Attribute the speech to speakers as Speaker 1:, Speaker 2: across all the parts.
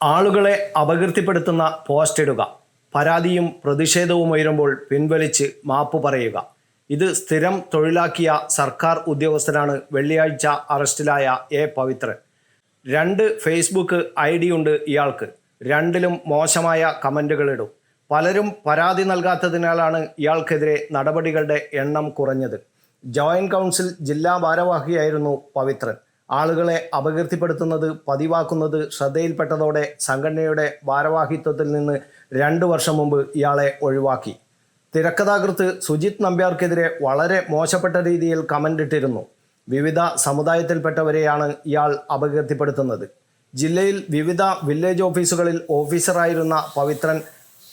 Speaker 1: ആളുകളെ അപകീർത്തിപ്പെടുത്തുന്ന പോസ്റ്റ് ഇടുക. പരാതിയും പ്രതിഷേധവും ഉയരുമ്പോൾ പിൻവലിച്ച് മാപ്പ് പറയുക. ഇത് സ്ഥിരം തൊഴിലാക്കിയ സർക്കാർ ഉദ്യോഗസ്ഥനാണ് വെള്ളിയാഴ്ച അറസ്റ്റിലായ എ പവിത്രൻ രണ്ട് ഫേസ്ബുക്ക് ഐ ഡി ഉണ്ട് ഇയാൾക്ക്. രണ്ടിലും മോശമായ കമന്റുകളിടും പലരും പരാതി നൽകാത്തതിനാലാണ് ഇയാൾക്കെതിരെ നടപടികളുടെ എണ്ണം കുറഞ്ഞത്. ജോയിന്റ് കൗൺസിൽ ജില്ലാ ഭാരവാഹിയായിരുന്നു പവിത്രൻ ആളുകളെ അപകീർത്തിപ്പെടുത്തുന്നത് പതിവാക്കുന്നത് ശ്രദ്ധയിൽപ്പെട്ടതോടെ സംഘടനയുടെ ഭാരവാഹിത്വത്തിൽ നിന്ന് രണ്ടു വർഷം മുമ്പ് ഇയാളെ ഒഴിവാക്കി. തിരക്കഥാകൃത്ത് സുജിത് നമ്പ്യാർക്കെതിരെ വളരെ മോശപ്പെട്ട രീതിയിൽ കമന്റ് ഇട്ടിരുന്നു. വിവിധ സമുദായത്തിൽപ്പെട്ടവരെയാണ് ഇയാൾ അപകീർത്തിപ്പെടുത്തുന്നത്. ജില്ലയിൽ വിവിധ വില്ലേജ് ഓഫീസുകളിൽ ഓഫീസറായിരുന്ന പവിത്രൻ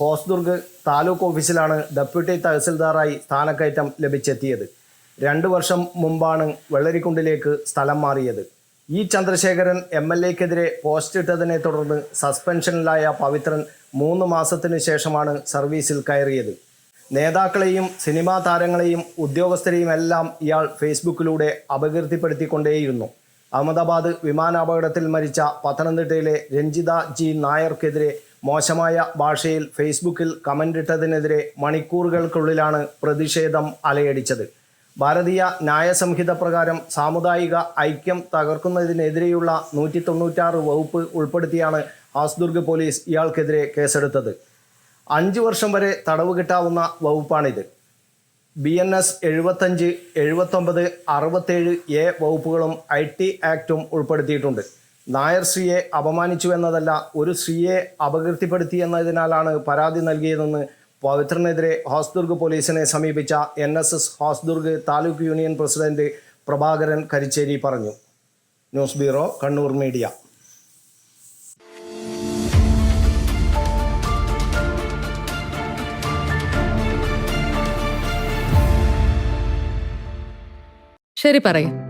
Speaker 1: ഹോസ്ദുർഗ് താലൂക്ക് ഓഫീസിലാണ് ഡെപ്യൂട്ടി തഹസിൽദാറായി സ്ഥാനക്കയറ്റം ലഭിച്ചെത്തിയത്. രണ്ടു വർഷം മുമ്പാണ് വെള്ളരിക്കുണ്ടിലേക്ക് സ്ഥലം മാറിയത്. ഇ ചന്ദ്രശേഖരൻ എം എൽ എക്കെതിരെ പോസ്റ്റ് ഇട്ടതിനെ തുടർന്ന് സസ്പെൻഷനിലായ പവിത്രൻ മൂന്ന് മാസത്തിനു ശേഷമാണ് സർവീസിൽ കയറിയത്. നേതാക്കളെയും സിനിമാ താരങ്ങളെയും ഉദ്യോഗസ്ഥരെയും എല്ലാം ഇയാൾ ഫേസ്ബുക്കിലൂടെ അപകീർത്തിപ്പെടുത്തിക്കൊണ്ടേയിരുന്നു. അഹമ്മദാബാദ് വിമാനാപകടത്തിൽ മരിച്ച പത്തനംതിട്ടയിലെ രഞ്ജിത ജി നായർക്കെതിരെ മോശമായ ഭാഷയിൽ ഫേസ്ബുക്കിൽ കമന്റിട്ടതിനെതിരെ മണിക്കൂറുകൾക്കുള്ളിലാണ് പ്രതിഷേധം അലയടിച്ചത്. ഭാരതീയ ന്യായസംഹിത പ്രകാരം സാമുദായിക ഐക്യം തകർക്കുന്നതിനെതിരെയുള്ള നൂറ്റി തൊണ്ണൂറ്റാറ് വകുപ്പ് ഉൾപ്പെടുത്തിയാണ് ഹാസ്ദുർഗ് പോലീസ് ഇയാൾക്കെതിരെ കേസെടുത്തത്. അഞ്ച് വർഷം വരെ തടവ് കിട്ടാവുന്ന വകുപ്പാണിത്. ബി എൻ എസ് എഴുപത്തഞ്ച് എഴുപത്തൊമ്പത് അറുപത്തേഴ് എ വകുപ്പുകളും ഐ ടി ആക്റ്റും ഉൾപ്പെടുത്തിയിട്ടുണ്ട്. നായർ സ്ത്രീയെ അപമാനിച്ചു എന്നതല്ല ഒരു സ്ത്രീയെ അപകീർത്തിപ്പെടുത്തി എന്നതിനാലാണ് പരാതി നൽകിയതെന്ന് പവിത്രനെതിരെ ഹോസ്ദുർഗ് പോലീസിനെ സമീപിച്ച N S S Hosdurg taluk union president Prabhakaran Karicheri പറഞ്ഞു. News bureau Kannur media.
Speaker 2: ശരി പറയും.